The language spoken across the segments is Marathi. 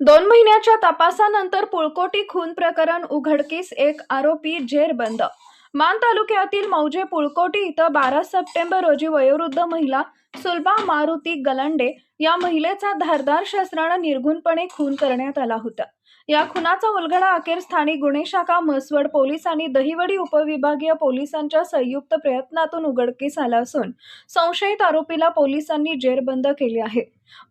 दोन महिन्याच्या तपासानंतर पुळकोटी खून प्रकरण उघडकीस एक आरोपी जेरबंद. मान तालुक्यातील मौजे पुळकोटी इथं बारा सप्टेंबर रोजी वयोवृद्ध महिला सुलभा मारुती गलांडे या महिलेचा धारदार शस्त्रानं निर्घुणपणे खून करण्यात आला होता. या खुनाचा उलगडा अखेर स्थानिक गुन्हे शाखा म्हसवड पोलीस आणि दहिवडी उपविभागीय पोलिसांच्या संयुक्त प्रयत्नातून उघडकीस आला असून संशयित आरोपीला पोलिसांनी जेरबंद केले आहे.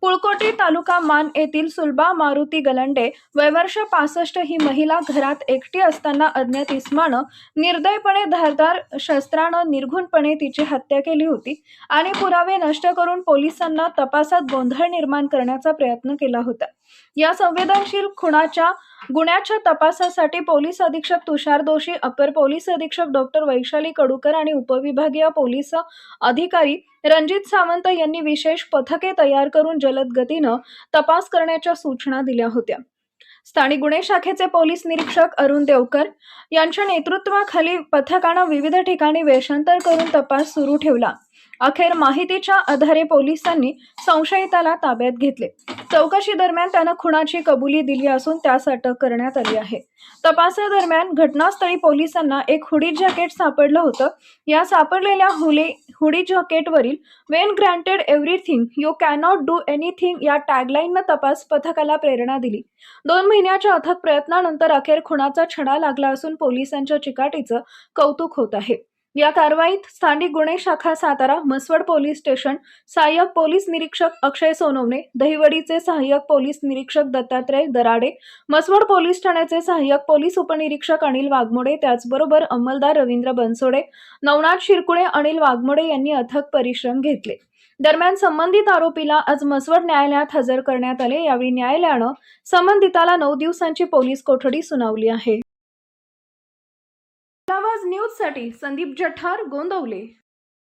पुळकोटी तालुका मान येथील सुलबा मारुती गलंडे वयवर्ष पासष्ट ही महिला घरात एकटी असताना अज्ञात इस्मानं निर्दयपणे धारदार शस्त्रानं निर्घुणपणे तिची हत्या केली होती आणि पुरावे नष्ट करून पोलिसांना तपासात गोंधळ निर्माण करण्याचा प्रयत्न केला होता. या संवेदनशील खुणाच्या गुन्ह्याच्या तपासासाठी पोलीस अधीक्षक तुषार दोषी अपर पोलीस अधीक्षक डॉक्टर वैशाली कडूकर आणि उपविभागीय पोलीस अधिकारी रणजित सावंत यांनी विशेष पथके तयार करून जलद गतीनं तपास करण्याच्या सूचना दिल्या होत्या. स्थानिक गुन्हे शाखेचे पोलीस निरीक्षक अरुण देवकर यांच्या नेतृत्वाखाली पथकानं विविध ठिकाणी वेषांतर करून तपास सुरू ठेवला. अखेर माहितीच्या आधारे पोलिसांनी संशयिताला ताब्यात घेतले. चौकशी दरम्यान त्यानं खुनाची कबुली दिली असून त्यास अटक करण्यात आली आहे. तपासादरम्यान घटनास्थळी पोलिसांना एक हुडी जॅकेट सापडलं होतं. या सापडलेल्या हुले hoodie जॅकेटवरील when granted everything you cannot do anything या टॅगलाईननं तपास पथकाला प्रेरणा दिली. दोन महिन्याच्या अथक प्रयत्नानंतर अखेर खुणाचा छडा लागला असून पोलिसांच्या चिकाटीचं कौतुक होत आहे. या कारवाईत स्थानिक गुन्हे शाखा सातारा म्हसवड पोलीस स्टेशन सहाय्यक पोलीस निरीक्षक अक्षय सोनवणे दहिवडीचे सहाय्यक पोलीस निरीक्षक दत्तात्रय दराडे म्हसवड पोलीस ठाण्याचे सहाय्यक पोलीस उपनिरीक्षक अनिल वाघमोडे त्याचबरोबर अंमलदार रवींद्र बनसोडे नवनाथ शिरकुळे अनिल वाघमोडे यांनी अथक परिश्रम घेतले. दरम्यान संबंधित आरोपीला आज मसवड न्यायालयात हजर करण्यात आले. यावेळी न्यायालयानं संबंधिताला नऊ दिवसांची पोलीस कोठडी सुनावली आहे. न्यूजसाठी संदीप जठार गोंदवले.